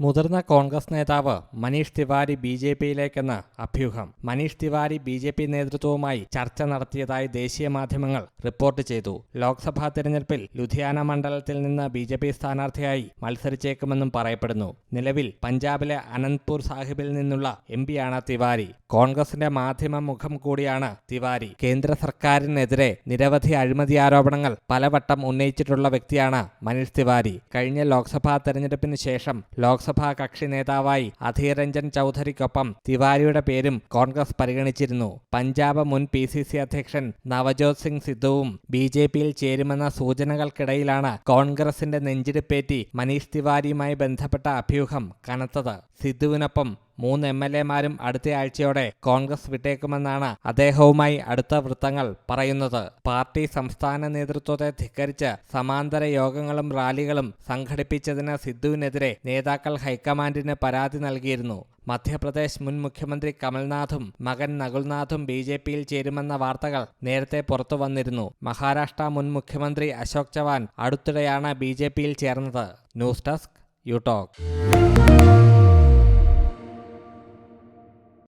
മുതിർന്ന കോൺഗ്രസ് നേതാവ് Manish Tiwari B J പിയിലേക്കെന്ന് അഭ്യൂഹം. Manish Tewari B J P നേതൃത്വവുമായി ചർച്ച നടത്തിയതായി ദേശീയ മാധ്യമങ്ങൾ റിപ്പോർട്ട് ചെയ്തു. ലോക്സഭാ തെരഞ്ഞെടുപ്പിൽ ലുധിയാന മണ്ഡലത്തിൽ നിന്ന് ബി ജെ പി സ്ഥാനാർത്ഥിയായി മത്സരിച്ചേക്കുമെന്നും പറയപ്പെടുന്നു. നിലവിൽ പഞ്ചാബിലെ അനന്ത്പൂർ സാഹിബിൽ നിന്നുള്ള എം പിയാണ് തിവാരി. കോൺഗ്രസിന്റെ മാധ്യമ മുഖം കൂടിയാണ് തിവാരി. കേന്ദ്ര സർക്കാരിനെതിരെ നിരവധി അഴിമതി ആരോപണങ്ങൾ പലവട്ടം ഉന്നയിച്ചിട്ടുള്ള വ്യക്തിയാണ് മനീഷ് തിവാരി. കഴിഞ്ഞ ലോക്സഭാ തെരഞ്ഞെടുപ്പിന് ശേഷം ലോക്സഭാ കക്ഷി നേതാവായി അധീർ രഞ്ജൻ ചൌധരിക്കൊപ്പം തിവാരിയുടെ പേരും കോൺഗ്രസ് പരിഗണിച്ചിരുന്നു. പഞ്ചാബ് മുൻ പി സി സി അധ്യക്ഷൻ നവജോത് സിംഗ് സിദ്ധുവും ബി ജെ പിയിൽ ചേരുമെന്ന സൂചനകൾക്കിടയിലാണ് കോൺഗ്രസിന്റെ നെഞ്ചിടിപ്പേറ്റി മനീഷ് തിവാരിയുമായി ബന്ധപ്പെട്ട അഭ്യൂഹം കനത്തത്. സിദ്ധുവിനൊപ്പം മൂന്ന് എം എൽ എമാരും അടുത്ത ആഴ്ചയോടെ കോൺഗ്രസ് വിട്ടേക്കുമെന്നാണ് അദ്ദേഹവുമായി അടുത്ത വൃത്തങ്ങൾ പറയുന്നത്. പാർട്ടി സംസ്ഥാന നേതൃത്വത്തെ ധിക്കരിച്ച് സമാന്തര യോഗങ്ങളും റാലികളും സംഘടിപ്പിച്ചതിന് സിദ്ധുവിനെതിരെ നേതാക്കൾ ഹൈക്കമാൻഡിന് പരാതി നൽകിയിരുന്നു. മധ്യപ്രദേശ് മുൻ മുഖ്യമന്ത്രി കമൽനാഥും മകൻ നകുൽനാഥും ബി ജെ പിയിൽ ചേരുമെന്ന വാർത്തകൾ നേരത്തെ പുറത്തു വന്നിരുന്നു. മഹാരാഷ്ട്ര മുൻ മുഖ്യമന്ത്രി അശോക് ചവാൻ അടുത്തിടെയാണ് ബി ജെ പിയിൽ ചേർന്നത്. News desk യുടോക്.